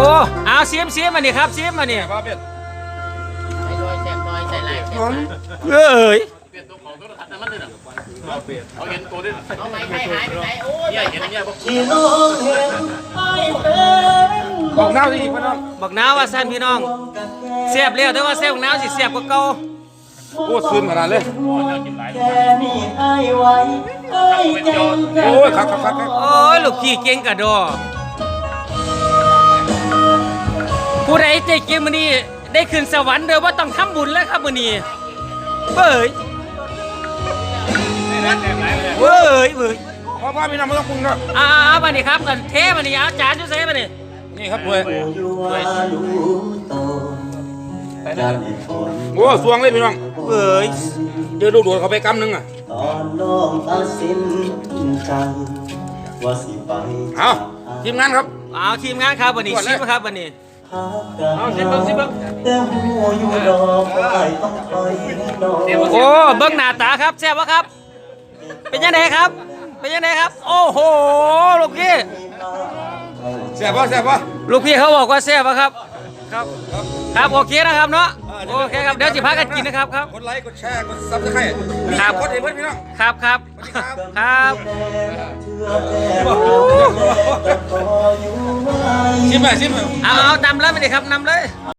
อ้เอาเสียมเสียมมานี่ครับเสียมมานี่บ้าเป็ดใส่ลอยแซ่บลอยใส่ลายแซ่บลายเอ้ยเปลี่ยนตัวของตัวทัดนั่นมันเลยนะเอาเห็นตัวด้วยเอาไม้ไผ่หายไปไหนโอ้ยเนี่ยเห็นเนี่ยบอกที่น้องเห็นไอ้เป็นบอกน้าสิพี่น้องบักนาวว่าสั้นพี่น้องเสียบแล้วแต่ว่าเสียบบักนาวสิเสียบกว่าเก่าโอ้ซึนขนาดเลยแค่นี้ไอ้ไว้ไอ้เจ็บแค่โอ้ยครับครับครับครับโอ้ยลูกพี่เก่งกะดอผู้ใด ใจเก่งมื้อนี้ได้ขึ้นสวรรค์เด้อว่าต้องทำบุญแล้วครับมื้อนี้เบ้ยเว้ยเว้ยพ่อพ่อพี่น้องไม่ต้องปรุงเนาะอ่าๆมานี่ครับกันเทมานี่อาจารย์อยู่ไสมานี่นี่ครับด้วยอยู่ว่ารู้ตนการในฝนโอ้สวงเลยพี่น้องเว้ยเจอลูกโดดเขาไปกำหนึงอะตอนน้องตัดสินใจว่าสิไปเอาทีมงานครับเอาทีมงานครับวันนี้ตรวจเลยชิมครับวันนี้ หากันเอาสิเบิ่งสิเบิ่งแต่หัวอยู่ดอกว่าไอ้ต้องคอยน้องโอ้เบิ้งหน้าตาครับแซ่บปะครับ เป็นยังไงครับ เป็นยังไงครับ โอ้โหลูกพี่แซ่บป่ะแซ่บป่ะลูกพี่เขาบอกว่าแซ่บปะครับ ครับ ครับโอเคนะครับเนาะโอเคครับเดี๋ยวจะพากันกินนะครับครับกดไลค์กดแชร์กดซับสไครต์ครับกดให้เพื่อนพี่น้องครับครับครับ ชิมไปชิมไปเอาเอานำเลยมาดิครับนำเลย